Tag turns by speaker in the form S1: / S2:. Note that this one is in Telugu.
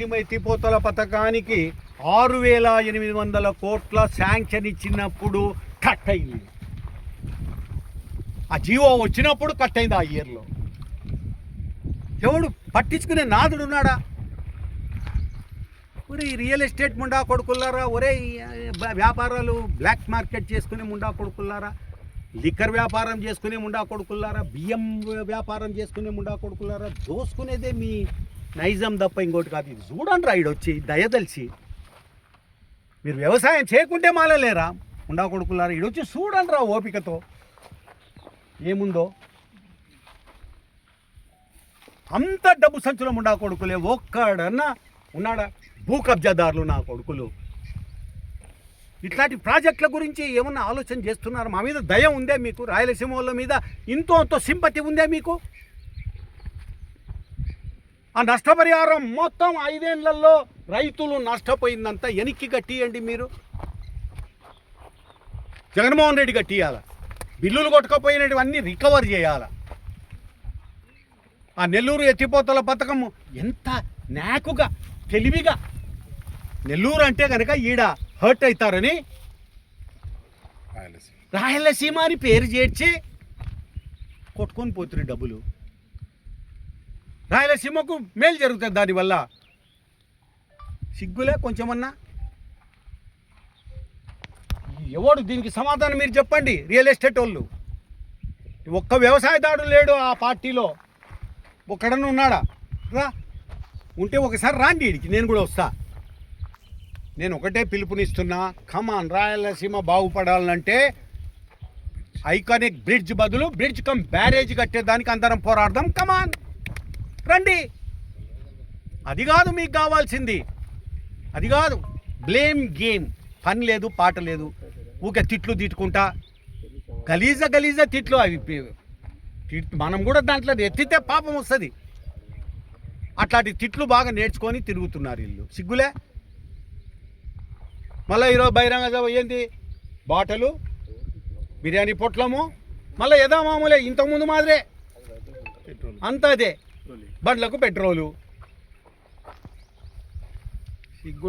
S1: రాయలసీమ పథకానికి ఆరు వేల ఎనిమిది వందల కోట్ల శాంక్షన్ ఇచ్చినప్పుడు కట్ అయింది. ఆ జీవో వచ్చినప్పుడు కట్ అయింది ఆ ఇయర్లో. ఎవడు పట్టించుకునే నాదుడు ఉన్నాడా? ఒరే రియల్ ఎస్టేట్ ముండా కొడుకుల్లారా? ఒరే వ్యాపారాలు బ్లాక్ మార్కెట్ చేసుకునే ముండా కొడుకుల్లారా? లిక్కర్ వ్యాపారం చేసుకునే ముండా కొడుకుల్లారా? బియ్యం వ్యాపారం చేసుకునే ముండా కొడుకుల్లారా? దోసుకునేదే మీ నైజం తప్ప ఇంకోటి కాదు. ఇది చూడండి రాయుడు వచ్చి దయదలిచి మీరు వ్యవసాయం చేయకుంటే మాలలేరా? ముండా కొడుకుల్లారా ఈడొచ్చి చూడండి రా ఓపికతో. ఏముందో? అంత డబ్బు సంచులం ఉండా కొడుకులే ఒక్కడన్నా ఉన్నాడా? భూ కబ్జాదారులు నా కొడుకులు. ఇట్లాంటి ప్రాజెక్టుల గురించి ఏమన్నా ఆలోచన చేస్తున్నారు? మా మీద దయ ఉందే మీకు? రాయలసీమ వాళ్ళ మీద ఇంతో అంతో సింపతి ఉందే మీకు? ఆ నష్టపరిహారం మొత్తం ఐదేళ్ళలో రైతులు నష్టపోయిందంతా వెనక్కి కట్టియండి మీరు. జగన్మోహన్ రెడ్డి కట్టియాల బిల్లులు కొట్టుకపోయినవన్నీ రికవర్ చేయాల? ఆ నెల్లూరు ఎత్తిపోతల పథకం ఎంత నాకుగా తెలివిగా? నెల్లూరు అంటే కనుక ఈడ హర్ట్ అవుతారని
S2: రాయలసీమ.
S1: అని పేరు చేర్చి కొట్టుకొని పోతురు డబ్బులు. రాయలసీమకు మేలు జరుగుతుంది దానివల్ల. సిగ్గులే కొంచెమన్నా? ఎవడు దీనికి సమాధానం మీరు చెప్పండి రియల్ ఎస్టేట్ వాళ్ళు. ఒక్క వ్యవసాయదారుడు లేడు ఆ పార్టీలో. ఒక్కడన్నా ఉన్నాడా? రా. ఉంటే ఒకసారి రాండి ఇడికి నేను కూడా వస్తా. నేను ఒకటే పిలుపునిస్తున్నా కమాన్ రాయలసీమ బాగుపడాలంటే ఐకానిక్ బ్రిడ్జ్ బదులు బ్రిడ్జ్ కమ్ బ్యారేజ్ కట్టేదానికి అందరం పోరాడదాం కమాన్ రండి. అది కాదు మీకు కావాల్సింది. అది కాదు. బ్లేమ్ గేమ్ పని లేదు పాట లేదు. ఊకే తిట్లు తిట్టుకుంటా. గలీజ గలీజ తిట్లు అవి మనం కూడా దాంట్లో ఎత్తితే పాపం వస్తుంది. అట్లాంటి తిట్లు బాగా నేర్చుకొని తిరుగుతున్నారు వీళ్ళు. సిగ్గులే? మళ్ళీ ఈరోజు బహిరంగ సభ ఏంది బాటలు? బిర్యానీ పొట్లము? మళ్ళీ యథామామూలే ఇంతకుముందు మాదిరే.
S2: అంత
S1: అంతా అదే. బండ్లకు పెట్రోలు.